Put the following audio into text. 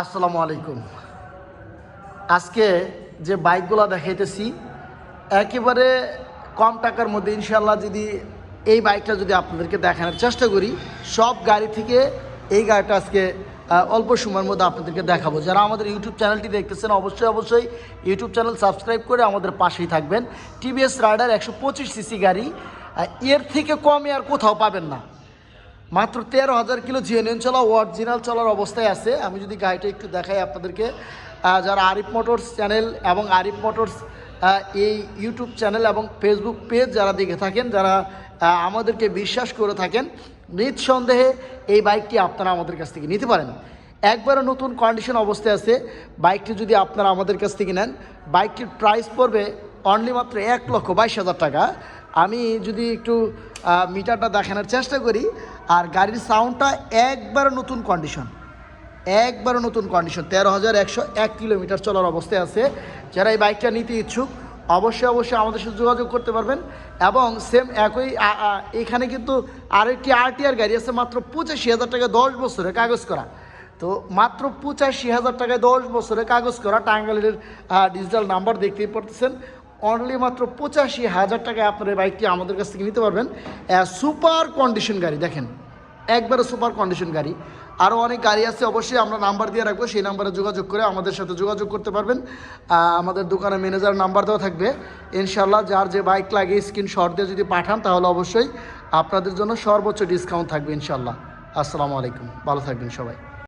আসসালামু আলাইকুম। আজকে যে বাইকগুলো দেখাইতেছি, একেবারে কম টাকার মধ্যে ইনশাল্লাহ যদি এই বাইকটা যদি আপনাদেরকে দেখানোর চেষ্টা করি, সব গাড়ি থেকে এই গাড়িটা আজকে অল্প সময়ের মধ্যে আপনাদেরকে দেখাবো। যারা আমাদের ইউটিউব চ্যানেলটি দেখতেছেন, অবশ্যই অবশ্যই ইউটিউব চ্যানেল সাবস্ক্রাইব করে আমাদের পাশেই থাকবেন। টিভিএস রাইডার একশো পঁচিশ সিসি গাড়ি এর থেকে কমে আর কোথাও পাবেন না। মাত্র তেরো হাজার কিলো জিএনএন চলা অরিজিনাল চলার অবস্থায় আছে। আমি যদি গাড়িটা একটু দেখাই আপনাদেরকে। যারা আরিফ মোটরস চ্যানেল এবং আরিফ মোটরস এই ইউটিউব চ্যানেল এবং ফেসবুক পেজ যারা দেখে থাকেন, যারা আমাদেরকে বিশ্বাস করে থাকেন, নিঃসন্দেহে এই বাইকটি আপনারা আমাদের কাছ থেকে নিতে পারেন। একবারে নতুন কন্ডিশন অবস্থায় আছে। বাইকটি যদি আপনারা আমাদের কাছ থেকে নেন, বাইকটির প্রাইস পড়বে অনলি মাত্র এক লক্ষ বাইশ হাজার টাকা। আমি যদি একটু মিটারটা দেখানোর চেষ্টা করি আর গাড়ির সাউন্ডটা একবার নতুন কন্ডিশন একবারে নতুন কন্ডিশন তেরো হাজার একশো এক কিলোমিটার চলার অবস্থায় আছে। যারা এই বাইকটা নিতে ইচ্ছুক, অবশ্যই অবশ্যই আমাদের সাথে যোগাযোগ করতে পারবেন। এবং সেম একই এখানে কিন্তু আরেকটি আরটিআর গাড়ি আছে, মাত্র পঁচাশি হাজার টাকা দশ বছরের কাগজ করা। তো মাত্র পঁচাশি হাজার টাকায় দশ বছরে কাগজ করা টাঙ্গালের ডিজিটাল নাম্বার দেখতেই পারতেছেন। অনলি মাত্র পঁচাশি হাজার টাকায় আপনার এই বাইকটি আমাদের কাছ থেকে নিতে পারবেন। সুপার কন্ডিশন গাড়ি, দেখেন একবারে সুপার কন্ডিশন গাড়ি। আরও অনেক গাড়ি আছে, অবশ্যই আমরা নাম্বার দিয়ে রাখব, সেই নাম্বারে যোগাযোগ করে আমাদের সাথে যোগাযোগ করতে পারবেন। আমাদের দোকানে ম্যানেজার নাম্বার দেওয়া থাকবে। ইনশাল্লাহ যার যে বাইক লাগে স্ক্রিনশট দিয়ে যদি পাঠান, তাহলে অবশ্যই আপনাদের জন্য সর্বোচ্চ ডিসকাউন্ট থাকবে ইনশাল্লাহ আসসালামু আলাইকুম, ভালো থাকবেন সবাই।